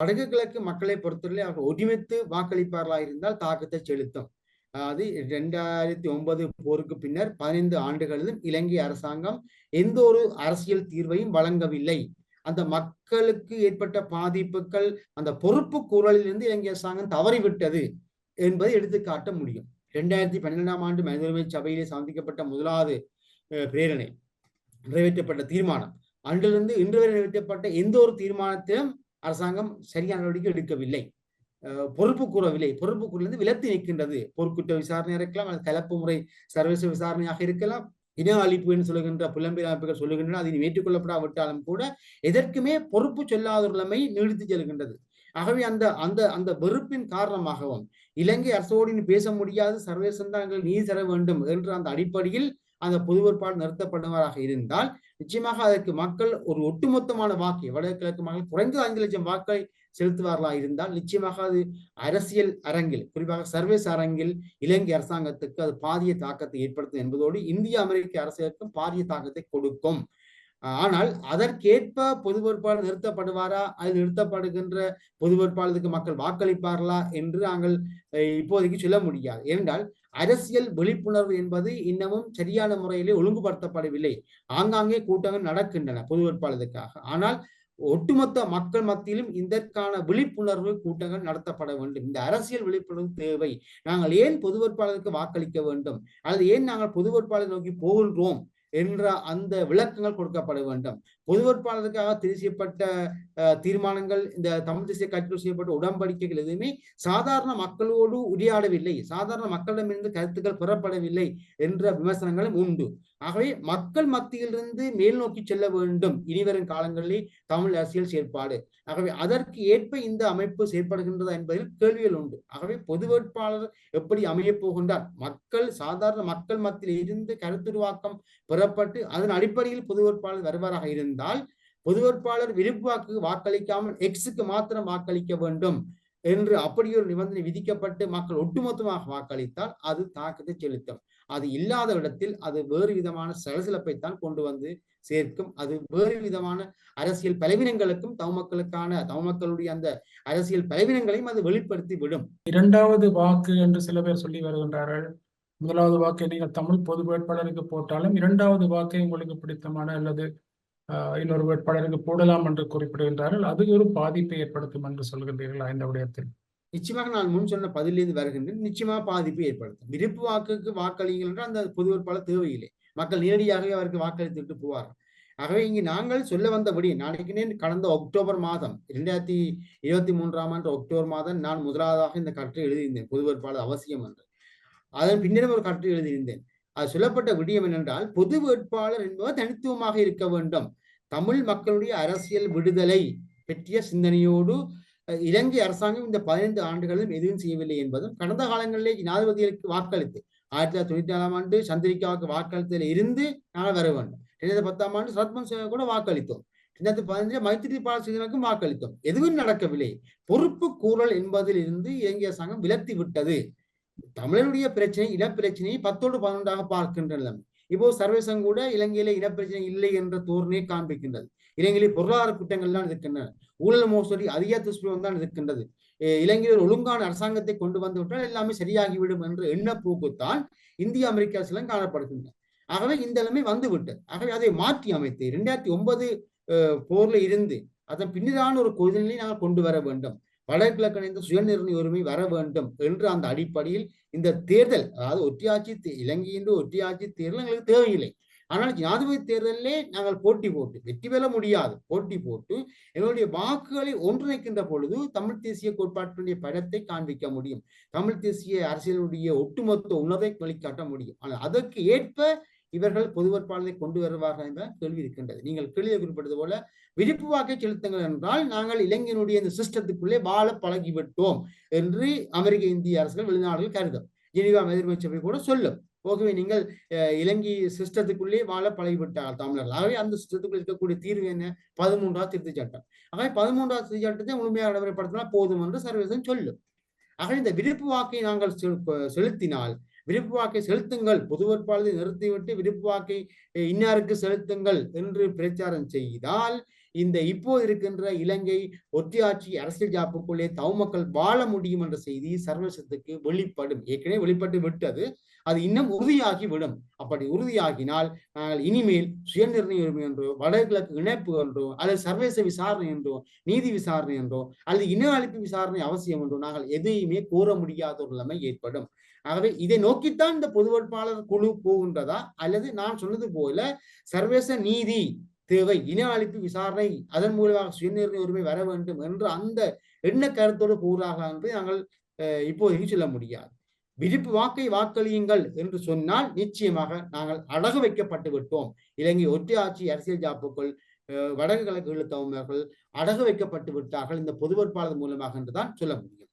வடக்கு கிழக்கு மக்களை பொறுத்தவரை அவர்கள் ஒருமித்து வாக்களிப்பார்களாக இருந்தால் தாக்கத்தை செலுத்தும். அதாவது இரண்டாயிரத்தி ஒன்பது போருக்கு பின்னர் பதினைந்து ஆண்டுகளிலும் இலங்கை அரசாங்கம் எந்த ஒரு அரசியல் தீர்வையும் வழங்கவில்லை. அந்த மக்களுக்கு ஏற்பட்ட பாதிப்புகள் அந்த பொறுப்பு குரலிலிருந்து இலங்கை அரசாங்கம் தவறிவிட்டது என்பதை எடுத்து காட்ட முடியும். இரண்டாயிரத்தி பன்னிரெண்டாம் ஆண்டு மனித உரிமை சபையிலே சந்திக்கப்பட்ட முதலாவது பிரேரணை நிறைவேற்றப்பட்ட தீர்மானம். அன்றிலிருந்து இன்று வரை நிறைவேற்றப்பட்ட எந்த ஒரு தீர்மானத்திலும் அரசாங்கம் சரியான நடவடிக்கை எடுக்கவில்லை. பொறுப்பு கூறவில்லை. பொறுப்பு கூறிலிருந்து விலத்தி நிற்கின்றது. பொறுக்குற்ற விசாரணையாக இருக்கலாம் அது கலப்பு முறை சர்வதேச விசாரணையாக இருக்கலாம். இன அழிப்பு என்று சொல்லுகின்ற புலம்பெயர் அமைப்புகள் சொல்லுகின்றன அது ஏற்றுக்கொள்ளப்படாவிட்டாலும் கூட எதற்குமே பொறுப்பு சொல்லாதவர்களமை நீடித்து செல்கின்றது. ஆகவே அந்த அந்த அந்த வெறுப்பின் காரணமாகவும் இலங்கை அரசோடு பேச முடியாது. சர்வதேச தான் நீதி தர வேண்டும் என்ற அந்த அடிப்படையில் அந்த பொது வேட்பாளர் நிறுத்தப்படுவதாக இருந்தால் நிச்சயமாக அதற்கு மக்கள் ஒரு ஒட்டுமொத்தமான வாக்கு வடகிழக்கு மக்கள் குறைந்தது ஐந்து லட்சம் வாக்களை செலுத்துவார்களா இருந்தால் நிச்சயமாக அது அரசியல் அரங்கில் குறிப்பாக சர்வீஸ் அரங்கில் இலங்கை அரசாங்கத்துக்கு அது பாரிய தாக்கத்தை ஏற்படுத்தும் என்பதோடு இந்திய அமெரிக்க அரசியலுக்கும் பாரிய தாக்கத்தை கொடுக்கும். ஆனால் அதற்கேற்ப பொது வேட்பாளர் நிறுத்தப்படுவாரா? அது நிறுத்தப்படுகின்ற பொது வேட்பாளருக்கு மக்கள் வாக்களிப்பார்களா? என்று நாங்கள் இப்போதைக்கு சொல்ல முடியாது. ஏனென்றால் அரசியல் விழிப்புணர்வு என்பது இன்னமும் சரியான முறையிலே ஒழுங்குபடுத்தப்படவில்லை. ஆங்காங்கே கூட்டங்கள் நடக்கின்றன பொது வேட்பாளருக்காக ஆனால் ஒட்டுமொத்த மக்கள் மத்தியிலும் இதற்கான விழிப்புணர்வு கூட்டங்கள் நடத்தப்பட வேண்டும். இந்த அரசியல் விழிப்புணர்வு தேவை. நாங்கள் ஏன் பொது வேட்பாளருக்கு வாக்களிக்க வேண்டும்? அல்லது ஏன் நாங்கள் பொது வேட்பாளர் நோக்கி போகின்றோம்? என்ற அந்த விளக்கங்கள் கொடுக்கப்பட வேண்டும். பொது வேட்பாளருக்காக செய்யப்பட்ட தீர்மானங்கள் இந்த தமிழ் தேசிய கட்சியில் செய்யப்பட்ட உடன்படிக்கைகள் எதுவுமே சாதாரண மக்களோடு உரையாடவில்லை. சாதாரண மக்களிடமிருந்து கருத்துக்கள் பெறப்படவில்லை என்ற விமர்சனங்களும் உண்டு. ஆகவே மக்கள் மத்தியிலிருந்து மேல் நோக்கி செல்ல வேண்டும். இனிவரும் காலங்களில் தமிழ் அரசியல் செயற்பாடு. ஆகவே அதற்கு ஏற்ப இந்த அமைப்பு செயற்படுகின்றதா என்பதில் கேள்விகள் உண்டு. ஆகவே பொது வேட்பாளர் எப்படி அமையப் போகின்றார்? மக்கள் சாதாரண மக்கள் மத்தியில் இருந்து கருத்துருவாக்கம் பெறப்பட்டு அதன் அடிப்படையில் பொது வேட்பாளர் வருவாராக இருந்தால் பொது வேட்பாளர் விருப்பு வாக்களிக்காமல் எக்ஸுக்கு மாத்திரம் வாக்களிக்க வேண்டும் என்று அப்படி ஒரு நிபந்தனை விதிக்கப்பட்டு மக்கள் ஒட்டுமொத்தமாக வாக்களித்தால் அது தாக்கத்தை செலுத்தும். அது இல்லாத இடத்தில் அது வேறு விதமான சலசலப்பைத்தான் கொண்டு வந்து சேர்க்கும். அது வேறு விதமான அரசியல் பலவீனங்களுக்கும் தவமக்களுக்கான தவமக்களுடைய அந்த அரசியல் பலவீனங்களையும் அது வெளிப்படுத்தி விடும். இரண்டாவது வாக்கு என்று சில பேர் சொல்லி வருகின்றார்கள். முதலாவது வாக்கை நீங்கள் தமிழ் பொது வேட்பாளருக்கு போட்டாலும் இரண்டாவது வாக்கை உங்களுக்கு பிடித்தமான அல்லது இன்னொரு வேட்பாளருக்கு போடலாம் என்று குறிப்பிடுகின்றார்கள். அது ஒரு பாதிப்பை ஏற்படுத்தும் என்று சொல்கின்றீர்கள் இந்த விடயத்தில் நிச்சயமாக நான் முன் சொன்ன பதிலிருந்து வருகின்றேன். நிச்சயமாக பாதிப்பு ஏற்படுத்தும். விருப்பு வாக்குக்கு வாக்களிங்கள் என்றால் அந்த பொது வேட்பாளர் தேவையில்லை. மக்கள் நேரடியாகவே அவருக்கு வாக்களித்துட்டு போவார்கள். ஆகவே இங்கு நாங்கள் சொல்ல வந்தபடி நாளைக்கு கடந்த அக்டோபர் மாதம் இரண்டாயிரத்தி இருபத்தி மூன்றாம் ஆண்டு அக்டோபர் மாதம் நான் முதலாவதாக இந்த கட்டுரை எழுதியிருந்தேன். பொது வேட்பாளர் அவசியம் என்று. அதன் பின்னரும் ஒரு கற்று எழுதியிருந்தேன். அது சொல்லப்பட்ட விடயம் என்னென்றால் பொது வேட்பாளர் என்பவர் தனித்துவமாக இருக்க வேண்டும். தமிழ் மக்களுடைய அரசியல் விடுதலை பற்றிய சிந்தனையோடு இலங்கை அரசாங்கம் இந்த பதினைந்து ஆண்டுகளிலும் எதுவும் செய்யவில்லை என்பதும் கடந்த காலங்களிலே ஜனாதிபதிகளுக்கு வாக்களித்து ஆயிரத்தி தொள்ளாயிரத்தி தொண்ணூத்தி நாலாம் ஆண்டு சந்திரிகாவுக்கு வாக்களித்ததில் இருந்து நாங்கள் வர வேண்டும். ரெண்டாயிரத்தி பத்தாம் ஆண்டு சரத்மன் சேவை கூட வாக்களித்தோம். ரெண்டாயிரத்தி பதினஞ்சு மைத்திரி பாலசிங்கனுக்கும் வாக்களித்தோம். எதுவும் நடக்கவில்லை. பொறுப்பு கூறல் என்பதில் இருந்து இலங்கை அரசாங்கம் விலத்தி விட்டது. தமிழனுடைய பிரச்சனை இனப்பிரச்சனையை பத்தோடு பதினொன்றாக பார்க்கின்ற இப்போ சர்வேசம் கூட இலங்கையில இனப்பிரச்சனை இல்லை என்ற தோரணையை காண்பிக்கின்றது. இலங்கையிலே பொருளாதார குற்றங்கள் தான் இருக்கின்றன. ஊழல் மோசடி அதிக துஷ்பிரவம் தான் இருக்கின்றது. இலங்கையில் ஒரு அரசாங்கத்தை கொண்டு வந்து விட்டால் எல்லாமே சரியாகிவிடும் என்ற எண்ண போக்குத்தான் இந்திய அமெரிக்கா சிலம் காணப்படுகின்றன ஆகவே இந்த நிலைமை வந்து விட்டது ஆகவே அதை மாற்றி அமைத்து இரண்டாயிரத்தி ஒன்பது போர்ல இருந்து அதன் பின்னரான ஒரு கொள்கையை நாங்கள் கொண்டு வர வேண்டும். வடகிழக்கணிந்த சுயநிர்ணய உரிமை வர வேண்டும் என்று அந்த அடிப்படையில் இந்த தேர்தல் அதாவது ஒற்றியாட்சி இலங்கையின் ஒற்றியாட்சி தேர்தல் எங்களுக்கு தேவையில்லை. ஆனால் ஜனாதிபதி தேர்தலிலே நாங்கள் போட்டி போட்டு வெற்றி பெற முடியாது போட்டி போட்டு எங்களுடைய வாக்குகளை ஒன்றிணைக்கின்ற பொழுது தமிழ் தேசிய கோட்பாட்டினுடைய படத்தை காண்பிக்க முடியும். தமிழ் தேசிய அரசியலுடைய ஒட்டுமொத்த உணர்வை வழிகாட்ட முடியும். ஆனால் அதற்கு ஏற்ப இவர்கள் பொது வேட்பாளரை கொண்டு வருவார்கள் என்ற கேள்வி இருக்கின்றது. நீங்கள் கேள்வியை குறிப்பிட்டது போல விழிப்பு வாக்கை செலுத்துங்கள் என்றால் நாங்கள் இளைஞனுடைய இந்த சிஸ்டத்துக்குள்ளே வாழ பழகிவிட்டோம் என்று அமெரிக்க இந்திய அரசுகள் வெளிநாடுகள் கருதும். ஜெனிவா எதிர்மை கூட சொல்லும். போகவே நீங்கள் இலங்கை சிஸ்டத்துக்குள்ளே வாழ பழகிவிட்டார் தமிழர்கள். ஆகவே அந்த சிஸ்டத்துக்குள் இருக்கக்கூடிய தீர்வு என்ன? பதிமூன்றாவது திருத்தி சட்டம். ஆகவே பதிமூன்றாவது திருத்தி சட்டத்தை முழுமையாக நடைமுறைப்படுத்தினா போதும் என்று சர்வதேசம் சொல்லும். ஆக இந்த விருப்பு வாக்கை நாங்கள் செலுத்தினால் விருப்பு வாக்கை செலுத்துங்கள் பொது வேட்பாளரை நிறுத்திவிட்டு விருப்பு வாக்கை இன்னாருக்கு செலுத்துங்கள் என்று பிரச்சாரம் செய்தால் இந்த இப்போது இருக்கின்ற இலங்கை ஒத்தியாட்சி அரசியல் ஜாப்புக்குள்ளே தவமக்கள் வாழ முடியும் என்ற செய்தி சர்வதேசத்துக்கு வெளிப்படும். ஏற்கனவே வெளிப்பட்டு விட்டது. அது இன்னும் உறுதியாகி விடும். அப்படி உறுதியாகினால் நாங்கள் இனிமேல் சுயநிர்ணய உரிமை என்றோ வடகிழக்கு இணைப்பு என்றோ அல்லது சர்வதேச விசாரணை என்றோ நீதி விசாரணை என்றோ அல்லது இன அழிப்பு விசாரணை அவசியம் என்றோ நாங்கள் எதையுமே கூற முடியாத ஒரு நிலைமை ஏற்படும். ஆகவே இதை நோக்கித்தான் இந்த பொது வேட்பாளர் குழு போகின்றதா? அல்லது நான் சொன்னது போல சர்வதேச நீதி தேவை. இன அழிப்பு விசாரணை அதன் மூலமாக சுயநிர்ணய உரிமை வர வேண்டும் என்று அந்த எண்ண கருத்தோடு கூறாக என்று நாங்கள் இப்போதைக்கு சொல்ல முடியாது. விருப்பு வாக்கை வாக்களியுங்கள் என்று சொன்னால் நிச்சயமாக நாங்கள் அடகு வைக்கப்பட்டு விட்டோம். இலங்கை ஒற்றையாட்சி அரசியல் ஜாப்புக்குள் வடக்கு கிழக்கு ஈழத்தமிழர்கள் அடகு வைக்கப்பட்டு விட்டார்கள். இந்த பொது வேட்பாளர் மூலமாக என்றுதான் சொல்ல முடியும்.